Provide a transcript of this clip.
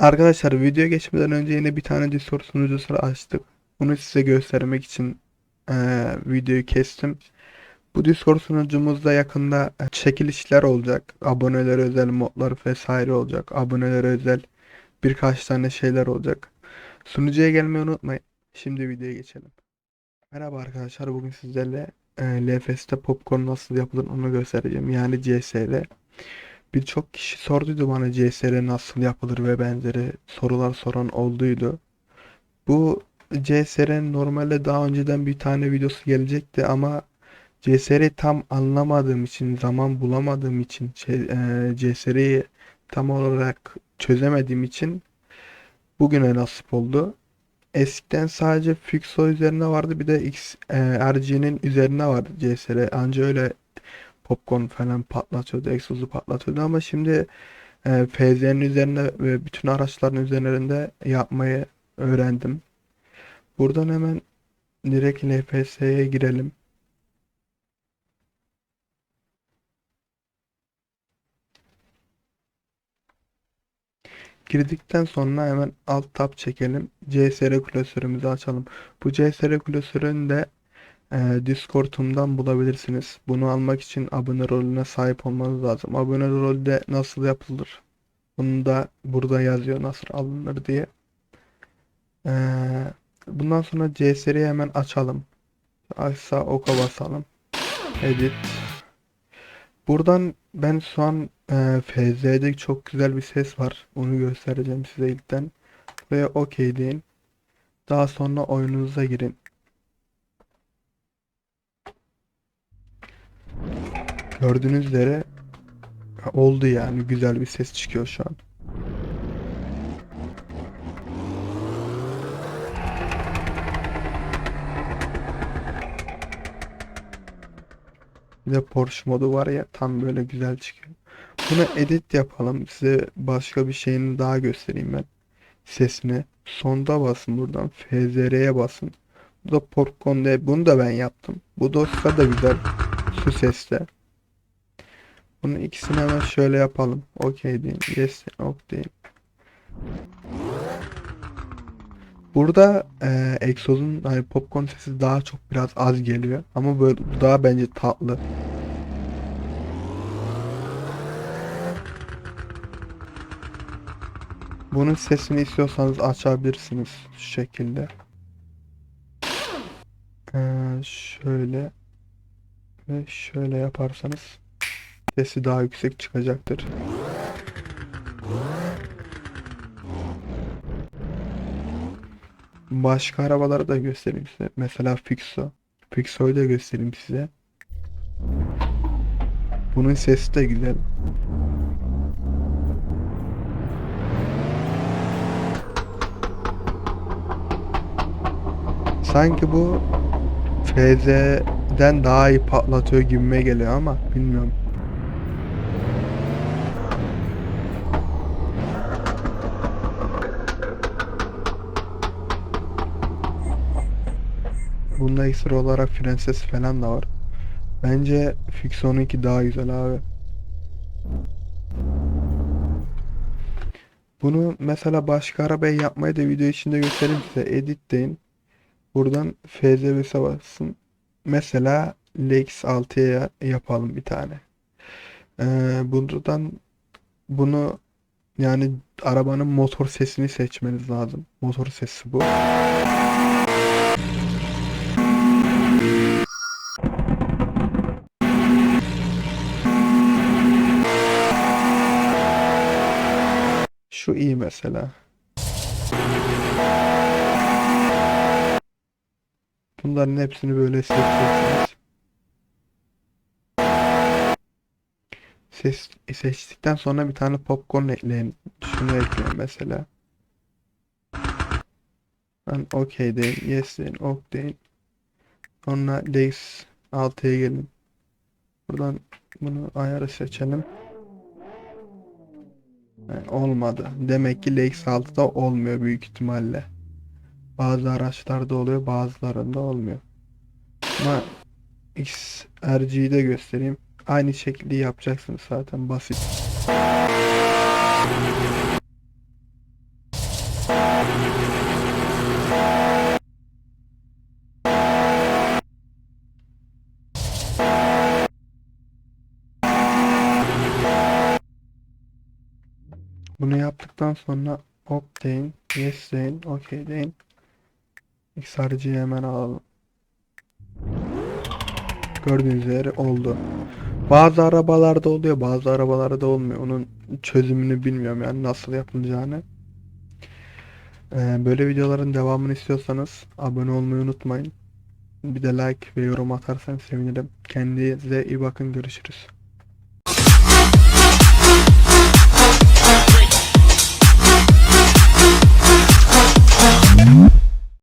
Arkadaşlar videoya geçmeden önce yine bir tane Discord sunucusu açtık. Bunu size göstermek için eee, videoyu kestim. Bu Discord sunucumuzda yakında e, çekilişler olacak. Abonelere özel modlar vesaire olacak. Abonelere özel birkaç tane şeyler olacak. Sunucuya gelmeyi unutmayın. Şimdi videoya geçelim. Merhaba arkadaşlar. Bugün sizlerle e, LFS'te popcorn nasıl yapılır onu göstereceğim. Yani CS'de. Birçok kişi sorduydu bana CSR nasıl yapılır ve benzeri sorular soran olduydu. Bu CSR'nin normalde daha önceden bir tane videosu gelecekti ama CSR'yi tam anlamadığım için, zaman bulamadığım için, şey, e, CSR'yi tam olarak çözemediğim için bugüne nasip oldu. Eskiden sadece Fixo üzerine vardı bir de X, e, üzerine vardı CSR. Anca öyle popcorn falan patlatıyordu, egzozu patlatıyordu ama şimdi e, FZ'nin üzerine ve bütün araçların üzerinde yapmayı öğrendim. Buradan hemen direkt LPS'ye girelim. Girdikten sonra hemen alt tab çekelim. CSR klasörümüzü açalım. Bu CSR klasörünü de e, Discord'umdan bulabilirsiniz. Bunu almak için abone rolüne sahip olmanız lazım. Abone rolde nasıl yapılır? Bunu da burada yazıyor nasıl alınır diye. E, bundan sonra CSR'yi hemen açalım. Açsa oka basalım. Edit. Buradan ben şu an e, FZ'de çok güzel bir ses var. Onu göstereceğim size ilkten. Ve OK deyin. Daha sonra oyununuza girin. Gördüğünüz üzere oldu yani güzel bir ses çıkıyor şu an. Bir de Porsche modu var ya tam böyle güzel çıkıyor. Buna edit yapalım. Size başka bir şeyini daha göstereyim ben. Sesini. Sonda basın buradan. FZR'ye basın. Bu da Portcon'da. Bunu da ben yaptım. Bu dosya da güzel. Su sesle. Bunun ikisini hemen şöyle yapalım. Okey deyin. Yes. Ok deyin. Burada e, egzozun hani popcorn sesi daha çok biraz az geliyor. Ama böyle bu daha bence tatlı. Bunun sesini istiyorsanız açabilirsiniz şu şekilde. Ee, şöyle ve şöyle yaparsanız sesi daha yüksek çıkacaktır. Başka arabaları da göstereyim size. Mesela Fixo. Fixo'yu da göstereyim size. Bunun sesi de güzel. Sanki bu FZ'den daha iyi patlatıyor gibime geliyor ama bilmiyorum. Ekstra olarak fren sesi falan da var. Bence Fixo'nunki daha güzel abi. Bunu mesela başka arabaya yapmayı da video içinde göstereyim size. Edit deyin. Buradan FZV'se basın. Mesela Lex 6'ya yapalım bir tane. Ee, buradan bunu yani arabanın motor sesini seçmeniz lazım. Motor sesi bu. Şu iyi mesela. Bunların hepsini böyle seçeceksiniz. Ses, seçtikten sonra bir tane popcorn ekleyin. Şunu ekleyin mesela. Ben OK deyin, yes deyin, ok deyin. Sonra Lex 6'ya gelin. Buradan bunu ayarı seçelim. Yani olmadı. Demek ki Lex 6'da olmuyor büyük ihtimalle. Bazı araçlarda oluyor, bazılarında olmuyor. Ama XRG'yi de göstereyim. Aynı şekilde yapacaksınız zaten basit. Bunu yaptıktan sonra hop deyin, yes deyin, okey deyin. XRC'yi hemen alalım. Gördüğünüz üzere oldu. Bazı arabalarda oluyor, bazı arabalarda olmuyor. Onun çözümünü bilmiyorum yani nasıl yapılacağını. Ee, böyle videoların devamını istiyorsanız abone olmayı unutmayın. Bir de like ve yorum atarsanız sevinirim. Kendinize iyi bakın. Görüşürüz.